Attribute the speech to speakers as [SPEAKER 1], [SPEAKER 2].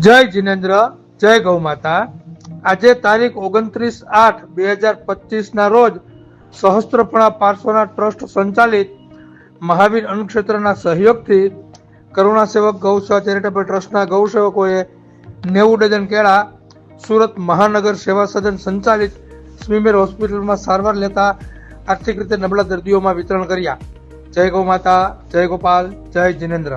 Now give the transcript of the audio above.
[SPEAKER 1] જય જિનેન્દ્ર, જય ગૌ માતા આજે તારીખ ઓગણત્રીસ આઠ બે હજાર પચીસ ના રોજ સહસ્ત્રપણા પાર્શ્વના ટ્રસ્ટ સંચાલિત મહાવીર અનુક્ષેત્રના સહયોગથી કરુણા સેવક ગૌસેવા ચેરિટેબલ ટ્રસ્ટના ગૌસેવકોએ નેવું ડઝન કેળા સુરત મહાનગર સેવા સદન સંચાલિત સ્વીમેર હોસ્પિટલમાં સારવાર લેતા આર્થિક રીતે નબળા દર્દીઓમાં વિતરણ કર્યા. જય ગૌ માતા જય ગોપાલ, જય જિનેન્દ્ર.